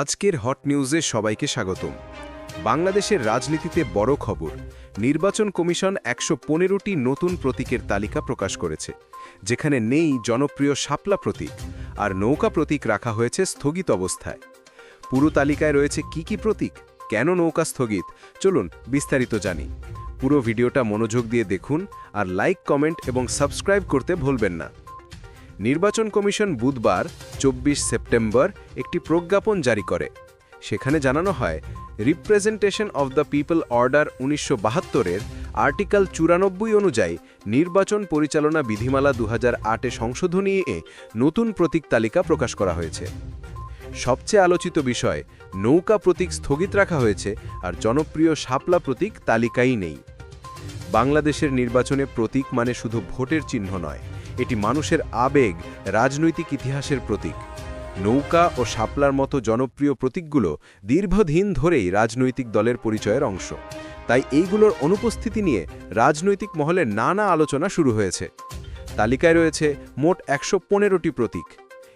আজকের হট নিউজে সবাইকে স্বাগতম। বাংলাদেশের রাজনীতিতে বড় খবর, নির্বাচন কমিশন একশো পনেরোটি নতুন প্রতীকের তালিকা প্রকাশ করেছে, যেখানে নেই জনপ্রিয় শাপলা প্রতীক আর নৌকা প্রতীক রাখা হয়েছে স্থগিত অবস্থায়। পুরো তালিকায় রয়েছে কি কি প্রতীক, কেন নৌকা স্থগিত, চলুন বিস্তারিত জানি। পুরো ভিডিওটা মনোযোগ দিয়ে দেখুন আর লাইক, কমেন্ট এবং সাবস্ক্রাইব করতে ভুলবেন না। নির্বাচন কমিশন বুধবার, চব্বিশ সেপ্টেম্বর, একটি প্রজ্ঞাপন জারি করে। সেখানে জানানো হয়, representation of the people order উনিশশো বাহাত্তরের আর্টিকেল চুরানব্বই অনুযায়ী নির্বাচন পরিচালনা বিধিমালা দু হাজার আটে সংশোধনী এ নতুন প্রতীক তালিকা প্রকাশ করা হয়েছে। সবচেয়ে আলোচিত বিষয়, নৌকা প্রতীক স্থগিত রাখা হয়েছে আর জনপ্রিয় শাপলা প্রতীক তালিকাই নেই। বাংলাদেশের নির্বাচনে প্রতীক মানে শুধু ভোটের চিহ্ন নয় এটি মানুষের আবেগ, রাজনৈতিক ইতিহাসের প্রতীক। নৌকা ও শাপলার মতো জনপ্রিয় প্রতীকগুলো দীর্ঘদিন ধরেই রাজনৈতিক দলের পরিচয়ের অংশ। তাই এইগুলোর অনুপস্থিতি নিয়ে রাজনৈতিক মহলে নানা আলোচনা শুরু হয়েছে। তালিকায় রয়েছে মোট একশো পনেরোটি প্রতীক।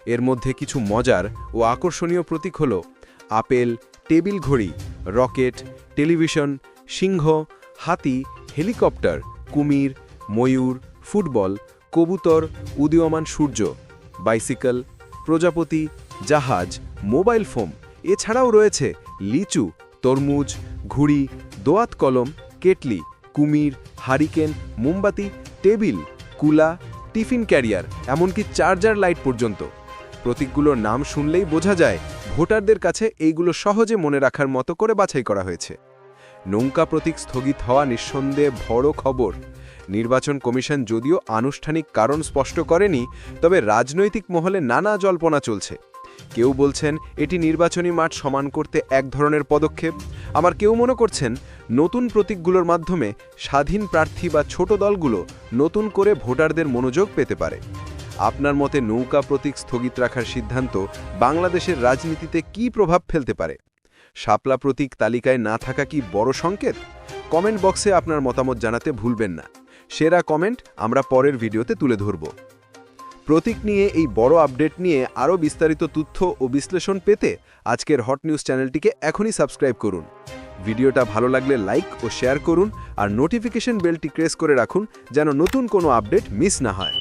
এর মধ্যে কিছু মজার ও আকর্ষণীয় প্রতীক হল আপেল, টেবিল ঘড়ি, রকেট, টেলিভিশন, সিংহ, হাতি, হেলিকপ্টার, কুমির, ময়ূর, ফুটবল কবুতর, উদীয়মান সূর্য, বাইসিকেল, প্রজাপতি, জাহাজ, মোবাইল ফোন এছাড়াও রয়েছে লিচু, তরমুজ, ঘুড়ি, দোয়াত কলম, কেটলি, কুমির, হারিকেন, মোমবাতি, টেবিল, কুলা, টিফিন ক্যারিয়ার, এমনকি চার্জার লাইট পর্যন্ত। প্রতীকগুলোর নাম শুনলেই বোঝা যায় ভোটারদের কাছে এইগুলো সহজে মনে রাখার মতো করে বাছাই করা হয়েছে। নৌকা প্রতীক স্থগিত হওয়া নিঃসন্দেহে বড় খবর। নির্বাচন কমিশন যদিও আনুষ্ঠানিক কারণ স্পষ্ট করেনি, তবে রাজনৈতিক মহলে নানা জল্পনা চলছে। কেউ বলছেন, এটি নির্বাচনী মাঠ সমান করতে এক ধরনের পদক্ষেপ। আবার কেউ মনে করছেন, নতুন প্রতীকগুলোর মাধ্যমে স্বাধীন প্রার্থী বা ছোট দলগুলো নতুন করে ভোটারদের মনোযোগ পেতে পারে। আপনার মতে নৌকা প্রতীক স্থগিত রাখার সিদ্ধান্ত বাংলাদেশের রাজনীতিতে কী প্রভাব ফেলতে পারে? শাপলা প্রতীক তালিকায় না থাকা কি বড় সংকেত? কমেন্ট বক্সে আপনার মতামত জানাতে ভুলবেন না। সেরা কমেন্ট আমরা পরের ভিডিওতে তুলে ধরব। প্রতীক নিয়ে এই বড় আপডেট নিয়ে আরও বিস্তারিত তথ্য ও বিশ্লেষণ পেতে আজকের হট নিউজ চ্যানেলটিকে এখনই সাবস্ক্রাইব করুন। ভিডিওটা ভালো লাগলে লাইক ও শেয়ার করুন আর নোটিফিকেশন বেলটি ক্রেস করে রাখুন যেন নতুন কোনো আপডেট মিস না হয়।